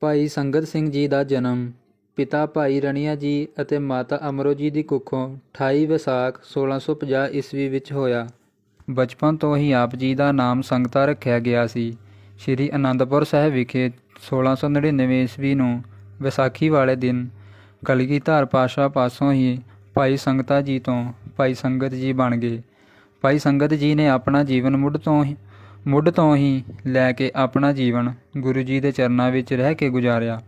ਭਾਈ ਸੰਗਤ ਸਿੰਘ ਜੀ ਦਾ ਜਨਮ, ਪਿਤਾ ਭਾਈ ਰਣੀਆ ਜੀ ਅਤੇ ਮਾਤਾ ਅਮਰੋ ਜੀ ਦੀ ਕੁੱਖੋਂ 28 ਵਿਸਾਖ 1650 ਈਸਵੀ ਵਿੱਚ ਹੋਇਆ। ਬਚਪਨ ਤੋਂ ਹੀ ਆਪ ਜੀ ਦਾ ਨਾਮ ਸੰਗਤਾ ਰੱਖਿਆ ਗਿਆ ਸੀ। ਸ੍ਰੀ ਅਨੰਦਪੁਰ ਸਾਹਿਬ ਵਿਖੇ 1699 ਈਸਵੀ ਨੂੰ ਵਿਸਾਖੀ ਵਾਲੇ ਦਿਨ ਕਲਗੀਧਰ ਪਾਸ਼ਾ ਪਾਸੋਂ ਹੀ ਭਾਈ ਸੰਗਤਾ ਜੀ ਤੋਂ ਭਾਈ ਸੰਗਤ ਜੀ ਬਣ ਗਏ। ਭਾਈ ਸੰਗਤ ਜੀ ਨੇ ਆਪਣਾ ਜੀਵਨ ਮੁੱਢ ਤੋਂ ਮੁੱਢ ਤੋਂ ਹੀ ਲੈ ਕੇ ਆਪਣਾ ਜੀਵਨ ਗੁਰੂ ਜੀ ਦੇ ਚਰਨਾਂ ਵਿੱਚ ਰਹਿ ਕੇ ਗੁਜ਼ਾਰਿਆ।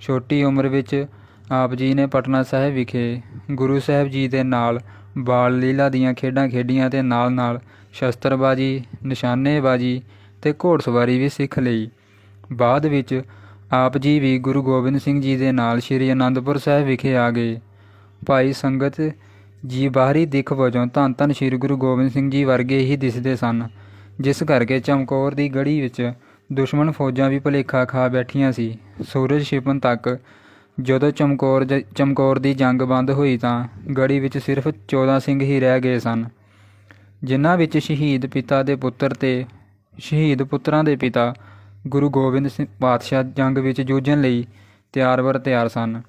ਛੋਟੀ ਉਮਰ ਵਿੱਚ ਆਪ ਜੀ ਨੇ ਪਟਨਾ ਸਾਹਿਬ ਵਿਖੇ ਗੁਰੂ ਸਾਹਿਬ ਜੀ ਦੇ ਨਾਲ ਬਾਲ ਲੀਲਾ ਦੀਆਂ ਖੇਡਾਂ ਖੇਡੀਆਂ ਤੇ ਨਾਲ-ਨਾਲ ਸ਼ਸਤਰਬਾਜੀ, ਨਿਸ਼ਾਨੇਬਾਜੀ ਤੇ ਘੋੜਸਵਾਰੀ ਵੀ ਸਿੱਖ ਲਈ। ਬਾਅਦ ਵਿੱਚ ਆਪ ਜੀ ਵੀ ਗੁਰੂ ਗੋਬਿੰਦ ਸਿੰਘ ਜੀ ਦੇ ਨਾਲ ਸ੍ਰੀ ਅਨੰਦਪੁਰ ਸਾਹਿਬ ਵਿਖੇ ਆ ਗਏ। ਭਾਈ ਸੰਗਤ ਜੀ ਬਾਹਰੀ ਦਿੱਖ ਵਜੋਂ ਧੰਨ ਧੰਨ ਸ੍ਰੀ ਗੁਰੂ ਗੋਬਿੰਦ ਸਿੰਘ ਜੀ ਵਰਗੇ ਹੀ ਦਿਸਦੇ ਸਨ। ਜਿਸ ਕਰਕੇ ਚਮਕੌਰ ਦੀ ਗੜੀ ਵਿੱਚ ਦੁਸ਼ਮਣ ਫੌਜਾਂ ਵੀ ਭੁਲੇਖਾ ਖਾ ਬੈਠੀਆਂ ਸੀ। ਸੂਰਜ ਛਿਪਣ ਤੱਕ ਜਦੋਂ ਚਮਕੌਰ ਜ- ਚਮਕੌਰ ਦੀ ਜੰਗ ਬੰਦ ਹੋਈ ਤਾਂ ਗੜੀ ਵਿੱਚ ਸਿਰਫ 14 ਸਿੰਘ ਹੀ ਰਹਿ ਗਏ ਸਨ, ਜਿਨ੍ਹਾਂ ਵਿੱਚ ਸ਼ਹੀਦ ਪਿਤਾ ਦੇ ਪੁੱਤਰ ਤੇ ਸ਼ਹੀਦ ਪੁੱਤਰਾਂ ਦੇ ਪਿਤਾ ਗੁਰੂ ਗੋਬਿੰਦ ਸਿੰਘ ਪਾਤਸ਼ਾਹ ਜੰਗ ਵਿੱਚ ਜੂਝਣ ਲਈ ਤਿਆਰ ਬਰ ਤਿਆਰ ਸਨ।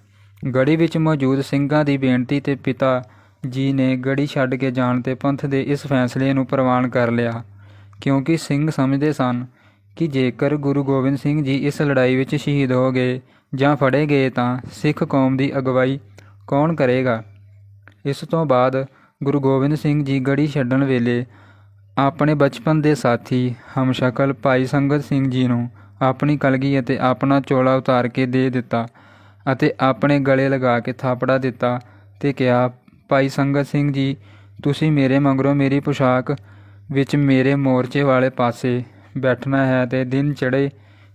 ਗੜੀ ਵਿੱਚ ਮੌਜੂਦ ਸਿੰਘਾਂ ਦੀ ਬੇਨਤੀ ਤੇ ਪਿਤਾ ਜੀ ਨੇ ਗੜੀ ਛੱਡ ਕੇ ਜਾਣ ਤੇ ਪੰਥ ਦੇ ਇਸ ਫੈਸਲੇ ਨੂੰ ਪ੍ਰਵਾਨ ਕਰ ਲਿਆ। ਕਿਉਂਕਿ ਸਿੰਘ ਸਮਝਦੇ ਸਨ ਕਿ ਜੇਕਰ ਗੁਰੂ ਗੋਬਿੰਦ ਸਿੰਘ ਜੀ ਇਸ ਲੜਾਈ ਵਿੱਚ ਸ਼ਹੀਦ ਹੋ ਗਏ ਜਾਂ ਫੜੇ ਗਏ ਤਾਂ ਸਿੱਖ ਕੌਮ ਦੀ ਅਗਵਾਈ ਕੌਣ ਕਰੇਗਾ? ਇਸ ਤੋਂ ਬਾਅਦ ਗੁਰੂ ਗੋਬਿੰਦ ਸਿੰਘ ਜੀ ਗੜੀ ਛੱਡਣ ਵੇਲੇ ਆਪਣੇ ਬਚਪਨ ਦੇ ਸਾਥੀ ਹਮਸ਼ਕਲ ਭਾਈ ਸੰਗਤ ਸਿੰਘ ਜੀ ਨੂੰ ਆਪਣੀ ਕਲਗੀ ਅਤੇ ਆਪਣਾ ਚੋਲਾ ਉਤਾਰ ਕੇ ਦੇ ਦਿੱਤਾ ਅਤੇ ਆਪਣੇ ਗਲੇ ਲਗਾ ਕੇ ਥਾਪੜਾ ਦਿੱਤਾ ਤੇ ਕਿਹਾ, ਭਾਈ ਸੰਗਤ ਸਿੰਘ ਜੀ, ਤੁਸੀਂ ਮੇਰੇ ਮਗਰੋਂ ਮੇਰੀ ਪੁਸ਼ਾਕ ਵਿੱਚ ਮੇਰੇ ਮੋਰਚੇ ਵਾਲੇ ਪਾਸੇ ਬੈਠਣਾ ਹੈ ਤੇ ਦਿਨ ਚੜ੍ਹੇ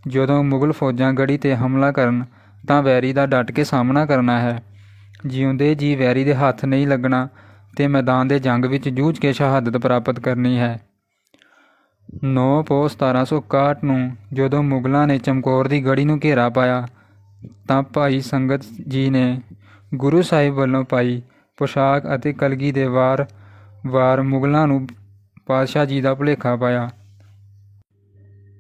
ਜਦੋਂ ਮੁਗਲ ਫੌਜਾਂ ਗੜੀ ਤੇ ਹਮਲਾ ਕਰਨ, ਤਾਂ ਵੈਰੀ ਦਾ ਡਟ ਕੇ ਸਾਹਮਣਾ ਕਰਨਾ ਹੈ। ਜਿਉਂਦੇ ਜੀ ਵੈਰੀ ਦੇ ਹੱਥ ਨਹੀਂ ਲੱਗਣਾ, ਤੇ ਮੈਦਾਨ ਦੇ ਜੰਗ ਵਿੱਚ ਜੂਝ ਕੇ ਸ਼ਹਾਦਤ ਪ੍ਰਾਪਤ ਕਰਨੀ ਹੈ। 9 ਪੋ 1761 ਨੂੰ ਜਦੋਂ ਮੁਗਲਾਂ ਨੇ ਚਮਕੌਰ ਦੀ ਗੜੀ ਨੂੰ ਘੇਰਾ ਪਾਇਆ, ਤਾਂ ਭਾਈ ਸੰਗਤ ਜੀ ਨੇ ਗੁਰੂ ਸਾਹਿਬ ਵੱਲੋਂ ਪਾਈ ਪੁਸ਼ਾਕ ਅਤੇ ਕਲਗੀ ਦੇ ਵਾਰ ਵਾਰ ਮੁਗਲਾਂ ਨੂੰ ਪਾਤਸ਼ਾਹ ਜੀ ਦਾ ਭੁਲੇਖਾ ਪਾਇਆ।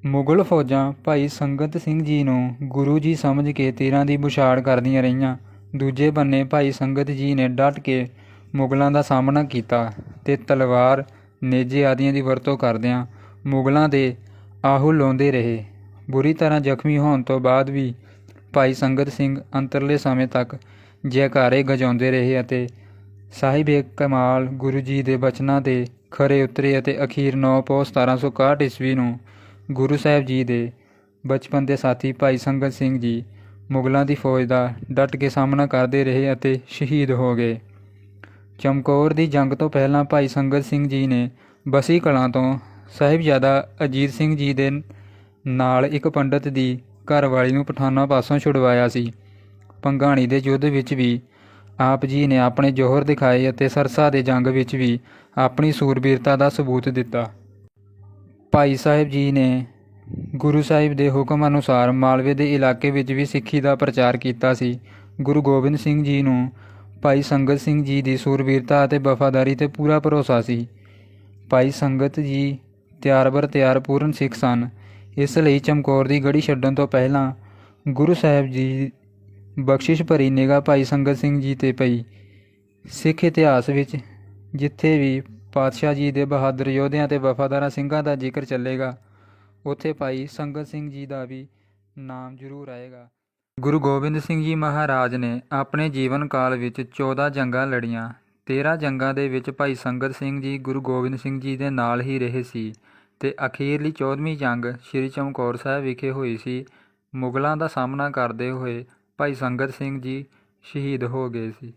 ਮੁਗਲ ਫੌਜਾਂ ਭਾਈ ਸੰਗਤ ਸਿੰਘ ਜੀ ਨੂੰ ਗੁਰੂ ਜੀ ਸਮਝ ਕੇ ਤੀਰਾਂ ਦੀ ਬੁਛਾੜ ਕਰਦੀਆਂ ਰਹੀਆਂ। ਦੂਜੇ ਬੰਨੇ ਭਾਈ ਸੰਗਤ ਜੀ ਨੇ ਡਟ ਕੇ ਮੁਗਲਾਂ ਦਾ ਸਾਹਮਣਾ ਕੀਤਾ ਤੇ ਤਲਵਾਰ, ਨੇਜੇ ਆਦੀਆਂ ਦੀ ਵਰਤੋਂ ਕਰਦਿਆਂ ਮੁਗਲਾਂ ਦੇ ਆਹੂ ਲਾਉਂਦੇ ਰਹੇ। ਬੁਰੀ ਤਰ੍ਹਾਂ ਜ਼ਖਮੀ ਹੋਣ ਤੋਂ ਬਾਅਦ ਵੀ ਭਾਈ ਸੰਗਤ ਸਿੰਘ ਅੰਤਰਲੇ ਸਮੇਂ ਤੱਕ ਜੈਕਾਰੇ ਗਜਾਉਂਦੇ ਰਹੇ ਅਤੇ ਸਾਹਿਬ ਕਮਾਲ ਗੁਰੂ ਜੀ ਦੇ ਬਚਨਾਂ ਤੇ ਖਰੇ ਉਤਰੇ ਅਤੇ ਅਖੀਰ 9 ਪੋ 1761 ਈਸਵੀ ਨੂੰ ਗੁਰੂ ਸਾਹਿਬ ਜੀ ਦੇ ਬਚਪਨ ਦੇ ਸਾਥੀ ਭਾਈ ਸੰਗਤ ਸਿੰਘ ਜੀ ਮੁਗਲਾਂ ਦੀ ਫੌਜ ਦਾ ਡਟ ਕੇ ਸਾਹਮਣਾ ਕਰਦੇ ਰਹੇ ਅਤੇ ਸ਼ਹੀਦ ਹੋ ਗਏ। ਚਮਕੌਰ ਦੀ ਜੰਗ ਤੋਂ ਪਹਿਲਾਂ ਭਾਈ ਸੰਗਤ ਸਿੰਘ ਜੀ ਨੇ ਬਸੀ ਕਲਾਂ ਤੋਂ ਸਾਹਿਬਜ਼ਾਦਾ ਅਜੀਤ ਸਿੰਘ ਜੀ ਦੇ ਨਾਲ ਇੱਕ ਪੰਡਤ ਦੀ ਘਰਵਾਲੀ ਨੂੰ ਪਠਾਨਾ ਪਾਸੋਂ ਛੁਡਵਾਇਆ ਸੀ। ਪੰਗਾਣੀ ਦੇ ਯੁੱਧ ਵਿੱਚ ਵੀ ਆਪ ਜੀ ਨੇ ਆਪਣੇ ਜੋਹਰ ਦਿਖਾਏ ਅਤੇ ਸਰਸਾ ਦੇ ਜੰਗ ਵਿੱਚ ਵੀ ਆਪਣੀ ਸੂਰਬੀਰਤਾ ਦਾ ਸਬੂਤ ਦਿੱਤਾ। ਭਾਈ ਸਾਹਿਬ ਜੀ ਨੇ ਗੁਰੂ ਸਾਹਿਬ ਦੇ ਹੁਕਮ ਅਨੁਸਾਰ ਮਾਲਵੇ ਦੇ ਇਲਾਕੇ ਵਿੱਚ ਵੀ ਸਿੱਖੀ ਦਾ ਪ੍ਰਚਾਰ ਕੀਤਾ ਸੀ। ਗੁਰੂ ਗੋਬਿੰਦ ਸਿੰਘ ਜੀ ਨੂੰ ਭਾਈ ਸੰਗਤ ਸਿੰਘ ਜੀ ਦੀ ਸੂਰਬੀਰਤਾ ਅਤੇ ਵਫਾਦਾਰੀ ਤੇ ਪੂਰਾ ਭਰੋਸਾ ਸੀ। ਭਾਈ ਸੰਗਤ ਜੀ ਤਿਆਰ ਬਰ ਤਿਆਰ ਪੂਰਨ ਸਿੱਖ ਸਨ। ਇਸ ਲਈ ਚਮਕੌਰ ਦੀ ਗੜੀ ਛੱਡਣ ਤੋਂ ਪਹਿਲਾਂ ਗੁਰੂ ਸਾਹਿਬ ਜੀ ਬਖਸ਼ਿਸ਼ ਭਰੀ ਨਿਗਾਹ ਭਾਈ ਸੰਗਤ ਸਿੰਘ ਜੀ ਤੇ ਪਈ। ਸਿੱਖ ਇਤਿਹਾਸ ਵਿੱਚ ਜਿੱਥੇ ਵੀ ਪਾਤਸ਼ਾਹ ਜੀ ਦੇ ਬਹਾਦਰ ਯੋਧਿਆਂ ਤੇ ਵਫਾਦਾਰਾਂ ਸਿੰਘਾਂ ਦਾ ਜ਼ਿਕਰ ਚੱਲੇਗਾ, ਉੱਥੇ ਭਾਈ ਸੰਗਤ ਸਿੰਘ ਜੀ ਦਾ ਵੀ ਨਾਮ ਜ਼ਰੂਰ ਆਏਗਾ। ਗੁਰੂ ਗੋਬਿੰਦ ਸਿੰਘ ਜੀ ਮਹਾਰਾਜ ਨੇ ਆਪਣੇ ਜੀਵਨ ਕਾਲ ਵਿੱਚ 14 ਜੰਗਾਂ ਲੜੀਆਂ। 13 ਜੰਗਾਂ ਦੇ ਵਿੱਚ ਭਾਈ ਸੰਗਤ ਸਿੰਘ ਜੀ, ਗੁਰੂ ਗੋਬਿੰਦ ਸਿੰਘ ਜੀ ਦੇ ਨਾਲ ਹੀ ਰਹੇ ਸੀ ਤੇ ਅਖੀਰਲੀ 14ਵੀਂ ਜੰਗ ਸ੍ਰੀ ਚਮਕੌਰ ਸਾਹਿਬ ਵਿਖੇ ਹੋਈ ਸੀ। ਮੁਗਲਾਂ ਦਾ ਸਾਹਮਣਾ ਕਰਦੇ ਹੋਏ ਭਾਈ ਸੰਗਤ ਸਿੰਘ ਜੀ ਸ਼ਹੀਦ ਹੋ ਗਏ ਸੀ।